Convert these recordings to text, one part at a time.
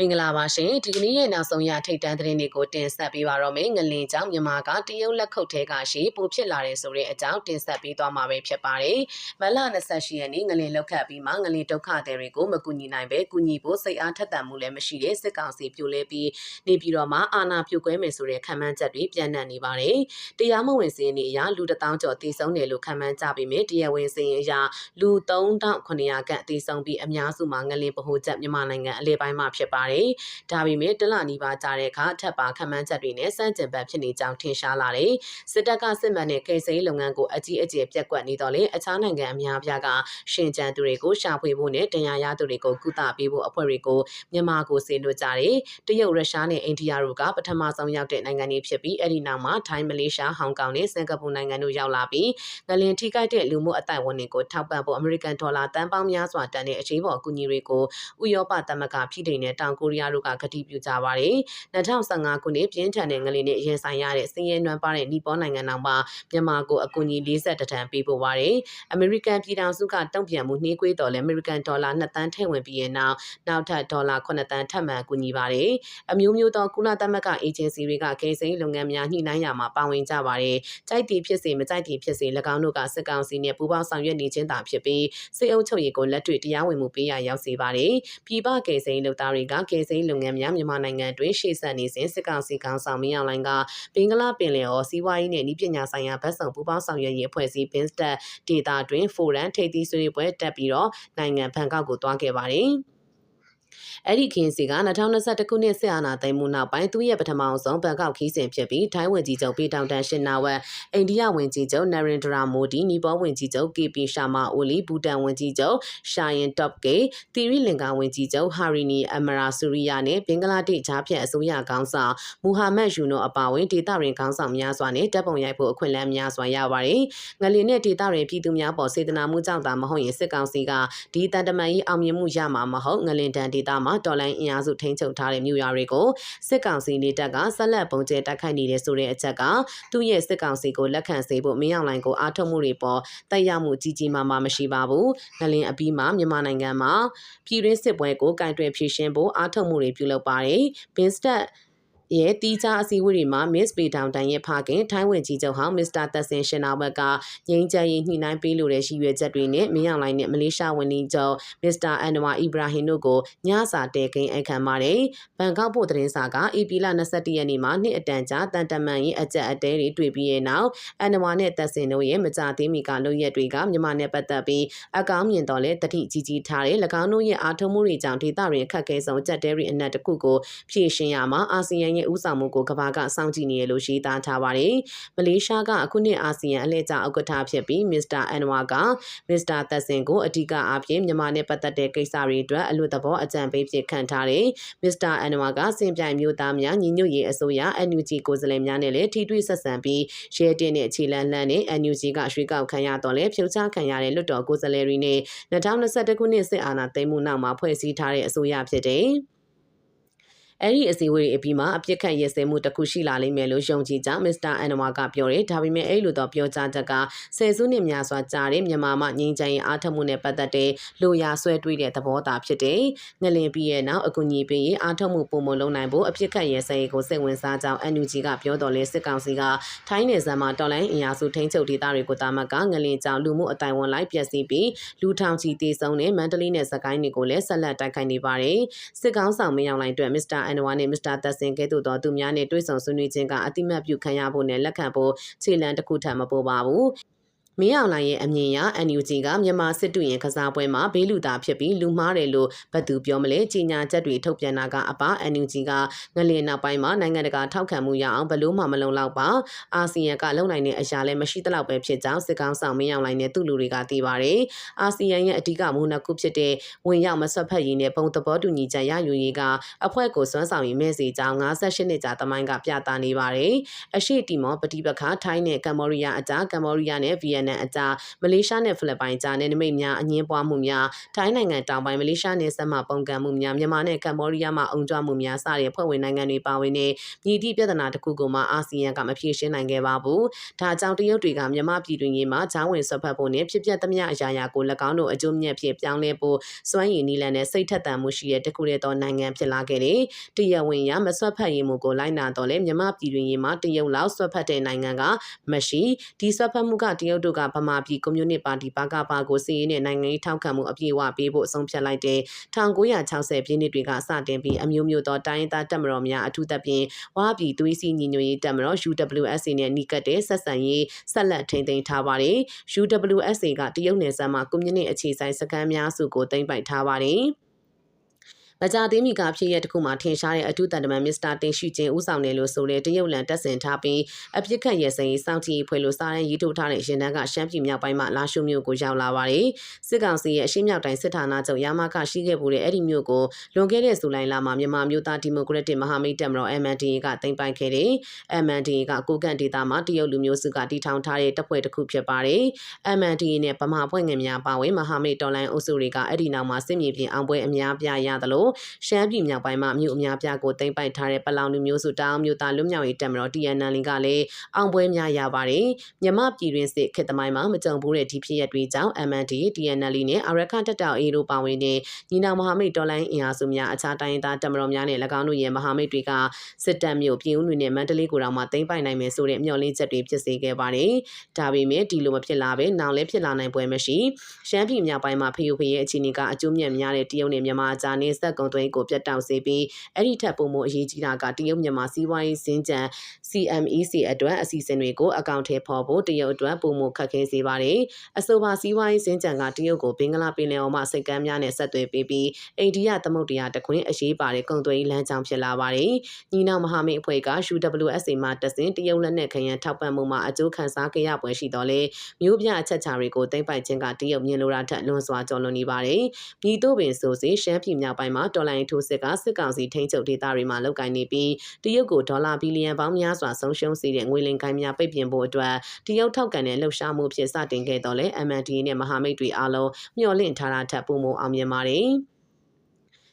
မင်္ဂလာပါရှင်ဒီကနေ့ရဲ့နောက်ဆုံးရထိတ်တန်းသတင်းတွေကိုတင်ဆက်ပေးပါတော့မယ်ငလင်ကြောင့်မြန်မာကတရုတ်လက်ခုပ်ထဲကရှိပိုဖြစ်လာတဲ့ဆိုတဲ့အကြောင်းတင်ဆက်ပေးသွားမှာပဲဖြစ်ပါတယ်မလ28ရက်နေ့ငလင်လောက်ခတ်ပြီးမှငလင်ဒုက္ခသည်တွေကိုမကူညီနိုင်ပဲကူညီဖို့စိတ်အားထက်သန်မှုလည်းမရှိတဲ့စစ်ကောင်စီပြိုလဲပြီးနေပြည်တော်မှာအာဏာပြုတ်ကွဲမယ်ဆိုတဲ့ခံမှန်းချက်တွေပြန့်နှံ့နေပါတယ်တရားမဝင်စင်းနေအရလူတထောင်ကျော်တည်ဆုံးတယ်လို့ခံမှန်းကြပေမဲ့တရားဝင်စင်းအရလူ3900ခန့်တည်ဆုံးပြီးအများစုမှာငလင်ဗဟိုချက်မြန်မာနိုင်ငံအလဲပိုင်းမှာဖြစ်ပါတယ်။ဒါပေမဲ့တလနီးပါးကြာတဲ့အခါအထက်ပါခန့်မှန်းချက်တွေနဲ့စန့်ကျင်ဘက်ဖြစ်နေကြောင်းထင်ရှားလာတယ်။စစ်တပ်ကစစ်မှန်တဲ့ကိစ္စရေးလုပ်ငန်းကိုအကြီးအကျယ်ပြက်ကွက်နေတော့လေအခြားနိုင်ငံအများပြားကရှင်ကျန်သူတွေကိုရှာဖွေဖို့နဲ့တရားရသူတွေကိုကုသပေးဖို့အဖွဲ့တွေကိုမြန်မာကိုစေလွှတ်ကြတယ်။တရုတ်ရုရှားနဲ့အိန္ဒိယတို့ကပထမဆုံးရောက်တဲ့နိုင်ငံတွေဖြစ်ပြီးအဲ့ဒီနောက်မှာထိုင်းမလေးရှားဟောင်ကောင်နဲ့စင်ကာပူနိုင်ငံတို့ရောက်လာပြီးငလင်ထိခိုက်တဲ့လူမှုအတိုင်းဝန်တွေကိုထောက်ပံ့ဖို့အမေရိကန်ဒေါ်လာတန်ပေါင်းများစွာတန်တဲ့အချိန်ပေါ်အကူအညီတွေကိုဥရောပသမဂ္ဂပြည်ထောင်နဲ့တောင်ကိုရီးယားတို့ကကတိပြုကြပါတယ်။2015ခုနှစ်ပြင်းထန်တဲ့ငလျင်နဲ့ရင်ဆိုင်ရတဲ့စင်ရဲနွမ်းပါတဲ့နီပေါနိုင်ငံတော်မှာမြန်မာကိုအကူအညီ40တန်ပေးပို့ပါတယ်။အမေရိကန်ပြည်ထောင်စုကတုံ့ပြန်မှုနှေးကွေးတော်လဲအမေရိကန်ဒေါ်လာ2တန်းထည့်ဝင်ပြီးရဲ့နောက်နောက်ထပ်ဒေါ်လာ9တန်းထပ်မံကူညီပါတယ်။အမျိုးမျိုးသောကုလသမဂ္ဂအေဂျင်စီတွေကကိန်းစိမ်းလုပ်ငန်းများညှိနှိုင်းရမှာပါဝင်ကြပါတယ်။ကြိုက်တီဖြစ်စေမကြိုက်တီဖြစ်စေ၎င်းတို့ကစစ်ကောင်စီနဲ့ပူးပေါင်းဆောင်ရွက်နေခြင်းသာဖြစ်ပြီးစစ်အုပ်ချုပ်ရေးကိုလက်တွေ့တရားဝင်မှုပေးရရောက်စေပါတယ်။ပြည်ပကိန်းစိမ်းလုပ်သားတွေကကိန်းစိမ်းလုပ်ငန်းများမြန်မာနိုင်ငံတွင်ရှေ့ဆက်နေစဉ်စစ်ကောင်စီကောင်ဆောင်မင်းအောင်လိုင်ကဘင်္ဂလားပင်လယ်အော်စီးပွားရေးနဲ့ဤပညာဆိုင်ရာဗတ်ဆောင်ပူးပေါင်းဆောင်ရွက်ရေးအဖွဲ့အစည်း BINSTEC ဒေတာတွင်ဖိုရမ်ထိပ်သီးဆွေးနွေးပွဲတက်ပြီးတော့နိုင်ငံဘန်ကောက်ကိုတွားခဲ့ပါတယ်။ အဲ့ဒီခင်းစီက2021ခုနှစ်စစ်အာဏာသိမ်းမှုနောက်ပိုင်းသူ့ရဲ့ပထမဆုံးဘန်ကောက်ခီးစဉ်ဖြစ်ပြီးထိုင်းဝင်ကြီးချုပ်ပီတောင်တန်ရှင်နာဝက်အိန္ဒိယဝင်ကြီးချုပ်နရင်ဒရာမိုဒီနီပေါဝင်ကြီးချုပ် KP ရှာမာအိုလီဘူတန်ဝင်ကြီးချုပ်ရှာယင်တော့ကေတီရီလင်ကာဝင်ကြီးချုပ်ဟာရီနီအမရာဆူရီယာနဲ့ဘင်္ဂလားဒေ့ရှ်ဖြတ်အစိုးရခေါင်းဆောင်မူဟာမက်ယူနိုအပါအဝင်ဒေသရင်ခေါင်းဆောင်များစွာနဲ့တပ်ပုံရိုက်ဖို့အခွင့်အလမ်းများစွာရပါတယ်။ငလီနဲ့ဒေသရင်ပြည်သူများပေါ်စေတနာမှုကြောင့်သာမဟုတ်ရင်စစ်ကောင်စီကဒီတန်တမန်ကြီးအောင်မြင်မှုရမှာမဟုတ်ငလင်တန်ဒေသမှာတော်လိုင်းအင်အားစုထိန်းချုပ်ထားတဲ့မြို့ရွာတွေကိုစစ်ကောင်စီနေတပ်ကဆက်လက်ပုံကျဲတိုက်ခိုက်နေတဲ့ဆိုတဲ့အချက်ကသူ့ရဲ့စစ်ကောင်စီကိုလက်ခံစေဖို့မင်းအောင်လှိုင်ကိုအားထုတ်မှုတွေပေါ်တိုက်ရောက်မှုကြီးကြီးမားမားမရှိပါဘူး။ငလင်အပြီးမှာမြန်မာနိုင်ငံမှာပြည်တွင်းစစ်ပွဲကိုကင်တွယ်ဖြေရှင်းဖို့အားထုတ်မှုတွေပြုလုပ်ပါတယ်။ဘင်စတက် ရဲ့တီးခြားအစည်းအဝေးတွေမှာ Miss Bay Down တန်ရဲ့ဖခင်ထိုင်းဝင်ကြီးချုပ်ဟောင်း Mr. သက်စင်ရှင်နာဘက်ကငိမ့်ချရေးညှိနှိုင်းပေးလိုတဲ့ရည်ရွယ်ချက်တွေနဲ့မင်းအောင်လိုင်းနဲ့မလေးရှားဝန်ကြီးချုပ် Mr. Anwar Ibrahim တို့ကိုညစာတဲကိန်းအခမ်းပါတယ်။ဘန်ကောက်ပို့သတင်းစာက AP လ21ရက်နေ့မှာနှစ်အတန်ကြာတန်တမန်ရဲ့အကြက်အတဲတွေတွေ့ပြီးရဲ့နောက် Anwar နဲ့သက်စင်တို့ရဲ့မကြသေးမီကလုပ်ရက်တွေကမြန်မာနဲ့ပတ်သက်ပြီးအကောင်းမြင်တော်လဲတတိကြီးကြီးထားတဲ့၎င်းတို့ရဲ့အားထုတ်မှုတွေကြောင့်ဒေသတွင်အခက်အခဲဆုံးကြက်တဲတွေအနက်တစ်ခုကိုဖြည့်ရှင်းရမှာအာဆီယံရဲ့ဥဆောင်မှုကိုကမ္ဘာကစောင့်ကြည့်နေရလို့ရှိသားထားပါတယ်။မလေးရှားကအခုနှစ်အာဆီယံအလှည့်ကျဥက္ကဋ္ဌဖြစ်ပြီးမစ္စတာအန်ဝါကမစ္စတာသက်စင်ကိုအဓိကအားဖြင့်မြန်မာနဲ့ပတ်သက်တဲ့ကိစ္စတွေအတွက်အလွတ်သဘောအကြံပေးဖြစ်ခံထားတယ်။မစ္စတာအန်ဝါကစင်ပြိုင်မျိုးသားများညီညွတ်ရေးအစိုးရ NUG ကိုယ်စားလှယ်များနဲ့လည်းထိတွေ့ဆက်ဆံပြီးရဲတင်တဲ့အခြေလန်းလှမ်းနဲ့ NUG ကရွှေကောက်ခံရတော့လဲဖြုတ်ချခံရတဲ့လွတ်တော်ကိုယ်စားလှယ်တွေနဲ့2021ခုနှစ်စစ်အာဏာသိမ်းမှုနောက်မှာဖွဲ့စည်းထားတဲ့အစိုးရဖြစ်တယ်။ အဲ့ဒီအစည်းအဝေးအပြီးမှာအပြစ်ခတ်ရဲစဲမှုတစ်ခုရှိလာလိမ့်မယ်လို့ယုံကြည်ကြောင်းမစ္စတာအန်နဝါကပြောတယ်ဒါပေမဲ့အဲ့လိုတော့ပြောကြားချက်ကဆယ်စုနှစ်များစွာကြာတဲ့မြန်မာမှငြိမ်းချမ်းရေးအားထုတ်မှုနဲ့ပတ်သက်တဲ့လူရာဆွဲတွေးတဲ့သဘောသားဖြစ်တယ်ငလင်ပြီးရဲ့နောက်အကူအညီပေးရေးအားထုတ်မှုပုံမလုံးနိုင်ဖို့အပြစ်ခတ်ရဲစဲရေးကိုစိတ်ဝင်စားကြောင်း NUG ကပြောတော်လဲစစ်ကောင်စီကထိုင်းနယ်စပ်မှာတော်လိုင်းအင်အားစုထိန်းချုပ်ဒေသတွေကိုတာမတ်ကငလင်ကြောင်လူမှုအတိုင်းဝန်လိုက်ပျက်စီးပြီးလူထောင်ချီတေဆုံးတဲ့မန္တလေးနယ်စကိုင်းတွေကိုလည်းဆက်လက်တိုက်ခိုက်နေပါတယ်စစ်ကောင်ဆောင်မရောက်လိုက်အတွက်မစ္စတာအန်နဝါနဲ့မစ္စတာသက်စင်ကဲ့သို့သောသူများနဲ့တွေ့ဆုံဆွေးနွေးခြင်းကအတိမတ်ပြုခံရဖို့နဲ့လက်ခံဖို့ခြေလှမ်းတစ်ခုထပ်မပေါ်ပါဘူး မင်းအောင်လှိုင်ရဲ့အမြင်အရ NUG ကမြန်မာစစ်တူရင်ကစားပွဲမှာဘေးလူသားဖြစ်ပြီးလူမှားတယ်လို့ဘသူပြောမလဲကြီးညာချက်တွေထုတ်ပြန်တာကအပ NUG ကငလင်နောက်ပိုင်းမှာနိုင်ငံတကာထောက်ခံမှုရအောင်ဘလို့မှမလုံလောက်ပါအာဆီယံကလုံနိုင်တဲ့အရာလည်းမရှိသလောက်ပဲဖြစ်ကြောင်းစစ်ကောင်ဆောင်မင်းအောင်လှိုင်နဲ့သူ့လူတွေကသိပါတယ်အာဆီယံရဲ့အဓိကမူနှစ်ခုဖြစ်တဲ့ဝင်ရောက်မဆွတ်ဖက်ရေးနဲ့ပုံသဘောတူညီချက်ရယူရေးကအဖွဲ့ကိုစွမ်းဆောင်ရည်မဲ့စီကြောင်း58နှစ်ကြာတမိုင်းကပြသနေပါတယ်အရှိတီမောပฏิပက္ခထိုင်းနဲ့ကမ္ဘောဒီးယားအကြားကမ္ဘောဒီးယားနဲ့ဗီယက်နအကြားမလေးရှားနဲ့ဖိလစ်ပိုင်ကြားနယ်နိမိတ်များအငင်းပွားမှုများထိုင်းနိုင်ငံတောင်ပိုင်းမလေးရှားနယ်စပ်မှပုံကံမှုများမြန်မာနဲ့ကမ္ဘောဒီးယားမှအုံကြွမှုများစတဲ့ဖွဲ့ဝင်နိုင်ငံတွေပါဝင်တဲ့မြည်သည့်ပြဿနာတစ်ခုကိုမှအာဆီယံကမဖြေရှင်းနိုင်ခဲ့ပါဘူး။ဒါကြောင့်တရုတ်တွေကမြန်မာပြည်တွင်ရေးမှာဂျောင်းဝင်ဆွတ်ဖက်ဖို့နဲ့ဖြစ်ပျက်သမျှအရာရာကို၎င်းတို့အကျိုးမြတ်ဖြစ်ပြောင်းလဲဖို့စွမ်းရည်နည်းလမ်းနဲ့စိတ်ထက်သန်မှုရှိတဲ့တခုတည်းသောနိုင်ငံဖြစ်လာခဲ့တယ်။တရုတ်ဝင်ရမဆွတ်ဖက်ရေးမှုကိုလိုက်နာတော့လဲမြန်မာပြည်တွင်ရေးမှာတရုတ်လောက်ဆွတ်ဖက်တဲ့နိုင်ငံကမရှိဒီဆွတ်ဖက်မှုကတရုတ်တို့ကဗမာပြည်ကွန်မြူနတီပါတီဘာကပါကိုစီးရင်နဲ့နိုင်ငံရေးထောက်ခံမှုအပြည့်အဝပေးဖို့အဆုံးဖြတ်လိုက်တဲ့1960ပြည့်နှစ်တွေကစတင်ပြီးအမျိုးမျိုးသောတိုင်းသားတပ်မတော်များအထူးသဖြင့်ဝါပြည်သွေးစည်းညီညွတ်ရေးတပ်မတော် UWSA နဲ့နှိကတ်တဲ့ဆက်ဆံရေးဆက်လက်ထိန်းသိမ်းထားပါတယ်။ UWSA ကတရုတ်နယ်စပ်မှာကွန်မြူနတီအခြေဆိုင်စခန်းများစုကိုသိမ်းပိုက်ထားပါတယ်။ မကြသေးမီကဖြစ်ရတဲ့တခုမှထင်ရှားတဲ့အထူးတန်တမန်မစ္စတာတင်ရှိချင်းဦးဆောင်တယ်လို့ဆိုတဲ့တရုတ်လန်တက်ဆင်ထားပြီးအပြစ်ခတ်ရဲစင်စောင့်ကြည့်ဖွဲ့လို့စားတဲ့ရေးထုတ်ထားတဲ့ရင်တန်းကရှမ်းပြည်မြောက်ပိုင်းမှာလာရှုမြို့ကိုရောက်လာပါတယ်။စစ်ကောင်စီရဲ့အရှိမြောက်တိုင်းစစ်ဌာနချုပ်ရာမကရှိခဲ့မှုတဲ့အဲ့ဒီမြို့ကိုလွန်ခဲ့တဲ့ဇူလိုင်လမှာမြန်မာမျိုးသားဒီမိုကရက်တစ်မဟာမိတ်တပ်မတော် MNDA ကတင်ပိုင်ခဲ့တယ်။ MNDA ကကိုကန့်ဒေသမှာတရုတ်လူမျိုးစုကတီထောင်ထားတဲ့တပ်ဖွဲ့တစ်ခုဖြစ်ပါတယ်။ MNDA နဲ့ဗမာဖွဲ့ငယ်များပါဝင်မဟာမိတ်တော်လိုင်းအုပ်စုတွေကအဲ့ဒီနောက်မှာစစ်မြေပြင်အောင်ပွဲအများပြားရသလိုရှမ်းပြည်မြောက်ပိုင်းမှာမြို့အများပြားကိုတင်ပိုက်ထားတဲ့ပလောင်လူမျိုးစုတောင်မျိုးသားလူမျိုးရေးတပ်မတော် TNL ကလည်းအောင်ပွဲများရပါတယ်။မြမပြည်တွင်စစ်ခေတ်သမိုင်းမှာမကြုံဘူးတဲ့ဒီဖြစ်ရပ်တွေကြောင့် MND, TNL နဲ့အရခန့်တက်တောက်အေတို့ပါဝင်တဲ့ညီနောင်မဟာမိတ်တော်လိုင်းအင်အားစုများအခြားတိုင်းသားတပ်မတော်များနဲ့၎င်းတို့ရဲ့မဟာမိတ်တွေကစစ်တပ်မျိုးပြည်ဦးတွေနဲ့မန္တလေးကိုတောင်မှတင်ပိုက်နိုင်မယ်ဆိုတဲ့မျှော်လင့်ချက်တွေဖြစ်စေခဲ့ပါတယ်။ဒါပေမဲ့ဒီလိုမဖြစ်လာပဲနောက်လည်းဖြစ်လာနိုင်ပွဲမရှိရှမ်းပြည်မြောက်ပိုင်းမှာဖျို့ဖျရဲ့အခြေအနေကအကျိုးမြတ်များတဲ့တရုတ်နဲ့မြန်မာအကြားနေဆက်ကုံသွင်းကိုပြတ်တောက်စေပြီးအဲ့ဒီထက်ပိုမိုအရေးကြီးတာကတရုတ်မြန်မာစီးပွားရေးစင်ကြံ CMEC အတွက်အစီအစဉ်တွေကိုအကောင့်ထဲပေါ်ဖို့တရုတ်အတွက်ပိုမိုခက်ခဲစေပါတယ်။အဆိုပါစီးပွားရေးစင်ကြံကတရုတ်ကိုဘင်္ဂလားပင်လယ်အော်မှစိတ်ကမ်းများနဲ့ဆက်သွယ်ပေးပြီးအိန္ဒိယသမုဒ္ဒရာတခွင်အရေးပါတဲ့ကုန်သွယ်ရေးလမ်းကြောင်းဖြစ်လာပါတယ်။ညီနောင်မဟာမိတ်အဖွဲ့က UWSA မှတဆင်တရုတ်လက်နက်ခရန်ထောက်ပံ့မှုမှာအကျိုးခံစားကြရပွဲရှိတော့လေမျိုးပြအချက်ချာတွေကိုသိမ့်ပိုက်ခြင်းကတရုတ်မြင်လိုတာထက်လွန်စွာကျော်လွန်နေပါတယ်။မြည်တို့ပင်ဆိုစီရှမ်းပြည်မြောက်ပိုင်းမှာတော်လိုင်းထိုးစစ်ကစစ်ကောင်စီထိန်းချုပ်ဒေသတွေမှာလုပ်ကိုင်နေပြီးတရုတ်ကိုဒေါ်လာဘီလီယံပေါင်းများစွာဆုံးရှုံးစေတဲ့ငွေလင်ကိုင်းများပိတ်ပင်ဖို့အတွက်တရုတ်ထောက်ကန်တဲ့လှုပ်ရှားမှုဖြစ်စတင်ခဲ့တော့လဲ MND နဲ့မဟာမိတ်တွေအားလုံးမျှော်လင့်ထားတာထက်ပိုမိုအောင်မြင်ပါတယ်။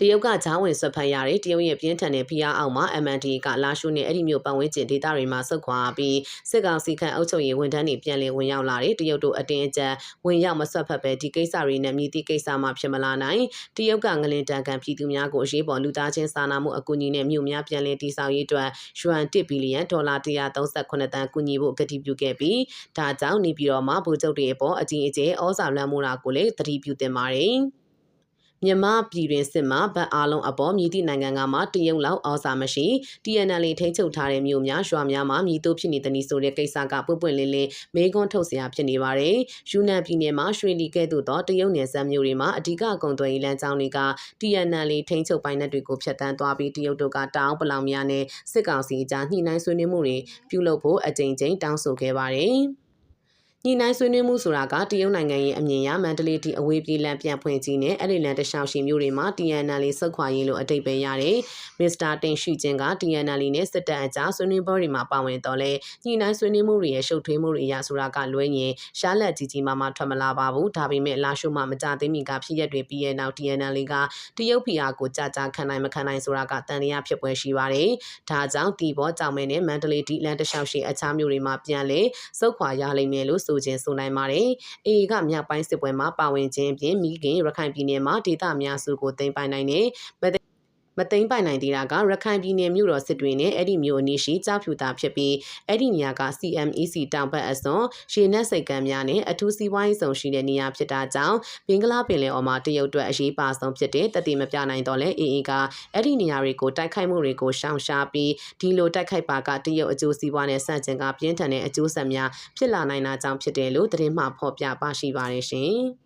တရုတ်ကဂျားဝင်ဆွတ်ဖက်ရတဲ့တရုတ်ရဲ့ပြင်းထန်တဲ့ဖိအားအောက်မှာ MND ကလာရှုနဲ့အဲ့ဒီမျိုးပတ်ဝန်းကျင်ဒေသတွေမှာစုခွာပြီးစစ်ကောင်စီခန့်အုပ်ချုပ်ရေးဝန်ထမ်းတွေပြန်လည်ဝင်ရောက်လာတဲ့တရုတ်တို့အတင်းအကျပ်ဝင်ရောက်မဆွတ်ဖက်ပဲဒီကိစ္စတွေနဲ့မြည်သည့်ကိစ္စမှဖြစ်မလာနိုင်တရုတ်ကငလင်တန်ကန်ပြည်သူများကိုအရေးပေါ်လူသားချင်းစာနာမှုအကူအညီနဲ့မြို့များပြန်လည်တည်ဆောက်ရေးအတွက်ယွမ်1ဘီလီယံဒေါ်လာ138တန်ကူညီဖို့ကတိပြုခဲ့ပြီးဒါကြောင့်နေပြည်တော်မှာဗိုလ်ချုပ်တွေအပေါ်အကြီးအကျယ်ဩဇာလွှမ်းမိုးတာကိုလည်းသတိပြုတင်ပါတယ်။ မြန်မာပြည်တွင်စစ်မှဗတ်အားလုံးအပေါ်မြည်သည့်နိုင်ငံကမှတရုတ်လောက်အော်စာမရှိ TNL ထိန်းချုပ်ထားတဲ့မြို့များရွာများမှာမြည်တို့ဖြစ်နေသည်ဆိုတဲ့ကိစ္စကပွပွင့်လင်းလင်းမေးခွန်းထုတ်စရာဖြစ်နေပါတယ်။ယူနန်ပြည်နယ်မှာရွှေလီကဲ့သို့သောတရုတ်နယ်စပ်မြို့တွေမှာအဓိကကုန်သွယ်ရေးလမ်းကြောင်းတွေက TNL ထိန်းချုပ်ပိုင်းနယ်တွေကိုဖျက်ဆီးသွားပြီးတရုတ်တို့ကတောင်ပလောင်များနဲ့စစ်ကောင်စီအကြားညှိနှိုင်းဆွေးနွေးမှုတွေပြုလုပ်ဖို့အကြိမ်ကြိမ်တောင်းဆိုခဲ့ပါတယ်။ ညှိနှိုင်းဆွေးနွေးမှုဆိုတာကတရုတ်နိုင်ငံရဲ့အမြင်ရမန္တလေးတီအဝေးပြေးလမ်းပြန်ဖွင့်ခြင်းနဲ့အဲ့ဒီလမ်းတခြားရှိမျိုးတွေမှာ TNL စုတ်ခွာရေးလို့အတိတ်ပဲရတယ်။မစ္စတာတင်ရှိချင်းက TNL နဲ့စစ်တပ်အကြားဆွေးနွေးပွဲတွေမှာပါဝင်တော့လဲညှိနှိုင်းဆွေးနွေးမှုတွေရဲ့ရှုပ်ထွေးမှုတွေအရဆိုတာကလွဲရင်ရှားလက်ကြီးကြီးမားမားထွက်မလာပါဘူး။ဒါပေမဲ့လာရှုမှမကြသေးမီကဖြစ်ရက်တွေပြီးရဲ့နောက် TNL ကတရုတ်ဖီအားကိုကြာကြာခံနိုင်မခံနိုင်ဆိုတာကတန်တရားဖြစ်ပွဲရှိပါတယ်။ဒါကြောင့်တီဘောကြောင်မဲနဲ့မန္တလေးဒီလန်တလျှောက်ရှိအခြားမျိုးတွေမှာပြန်လဲစုတ်ခွာရလိမ့်မယ်လို့ဆိုခြင်းဆိုနိုင်ပါတယ်။အေကမြောက်ပိုင်းစစ်ပွဲမှာပါဝင်ခြင်းဖြင့်မိခင်ရခိုင်ပြည်နယ်မှာဒေသများစုကိုသိမ်းပိုင်နိုင်တဲ့ မသိမ်းပိုင်နိုင်သေးတာကရခိုင်ပြည်နယ်မြို့တော်စစ်တွေနဲ့အဲ့ဒီမြို့အနီးရှိကြောက်ဖြူတာဖြစ်ပြီးအဲ့ဒီနေရာက CMEC တောင်ဘက်အစွန်ရေနက်စိတ်ကမ်းများနဲ့အထူးစီးပွားရေးဆောင်ရှိတဲ့နေရာဖြစ်တာကြောင့်ဘင်္ဂလားပင်လယ်အော်မှာတရုတ်အတွက်အရေးပါဆုံးဖြစ်တဲ့တတိမပြနိုင်တော့လဲအေအေကအဲ့ဒီနေရာတွေကိုတိုက်ခိုက်မှုတွေကိုရှောင်ရှားပြီးဒီလိုတိုက်ခိုက်ပါကတရုတ်အကျိုးစီးပွားနဲ့ဆန့်ကျင်ကပြင်းထန်တဲ့အကျိုးဆက်များဖြစ်လာနိုင်တာကြောင့်ဖြစ်တယ်လို့သတင်းမှဖော်ပြပါရှိပါတယ်ရှင်။